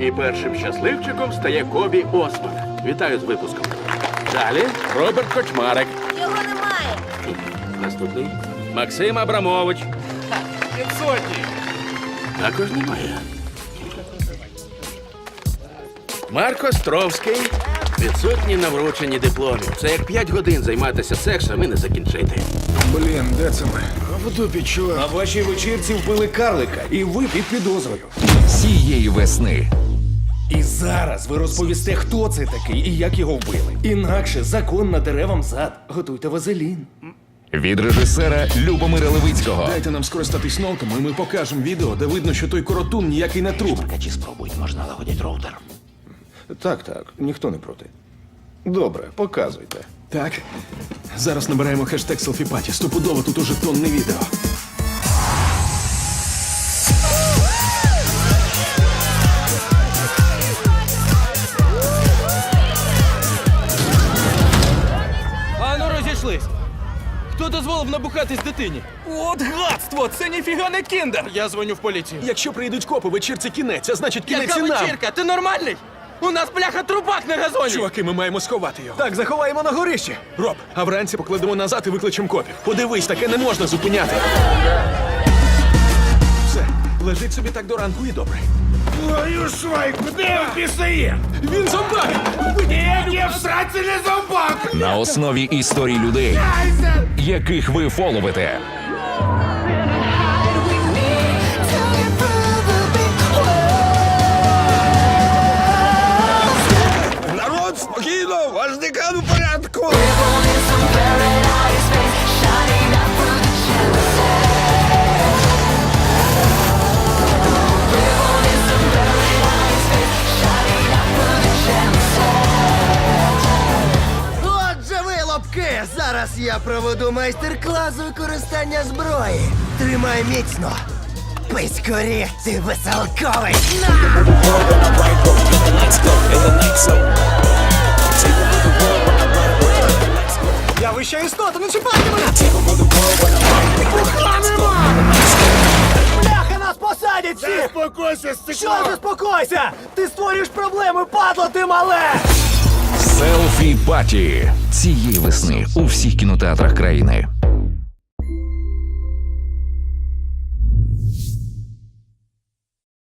І першим щасливчиком стає Кобі Осман. Вітаю з випуском. Далі Роберт Кочмарик. Його немає. Наступний Максим Абрамович. Підсотні. Також немає. Марко Стровський. Відсутній на врученні дипломів. Це як 5 годин займатися сексом і не закінчити. Блін, де це ми? В дупі, чувак. На вашій вечірці вбили карлика, і ви під підозрою. цієї весни. І зараз ви розповісте, хто це такий і як його вбили. Інакше закон на деревам зад. Готуйте вазелін. Від режисера Любомира Левицького Дайте нам скористатись ноутом, і ми покажемо відео, де видно, що той коротун ніякий не труп. Чи спробують, можна лагодять роутер. Так, так, ніхто не проти. Добре, показуйте. Так. Зараз набираємо хештег селфіпаті. Стопудово тут уже тонне відео. Ану розійшлись. Хто дозволив набухатись дитині? От гадство! Це ніфіга не кіндер! Я дзвоню в поліцію. Якщо прийдуть копи, вечірці кінець, а значить кінець Яка і нам. вечірка? Ти нормальний? У нас бляха трубак на газоні! Чуваки, ми маємо сховати його. Так, заховаємо на горищі. Роб, а вранці покладемо назад і викличемо копів. Подивись, таке не можна зупиняти. Все, лежить собі так до ранку і добре. Твою швайку, де він пісає? Він зомбак! Ні, ні, всраці не зомбак! на основі історій людей, яких ви фоловите. Народ, спокійно, ваш декан у порядку! Зараз я проведу майстер-клас використання зброї. Тримай міцно. Писькорі, ти веселковий! На! Я вища істота, не чіпайте мене! Нема! Бляха, нас посадять всі! Заспокойся, Що заспокойся? Ти створюєш проблеми, падло ти мале! Селфі Паті цієї весни у всіх кінотеатрах країни.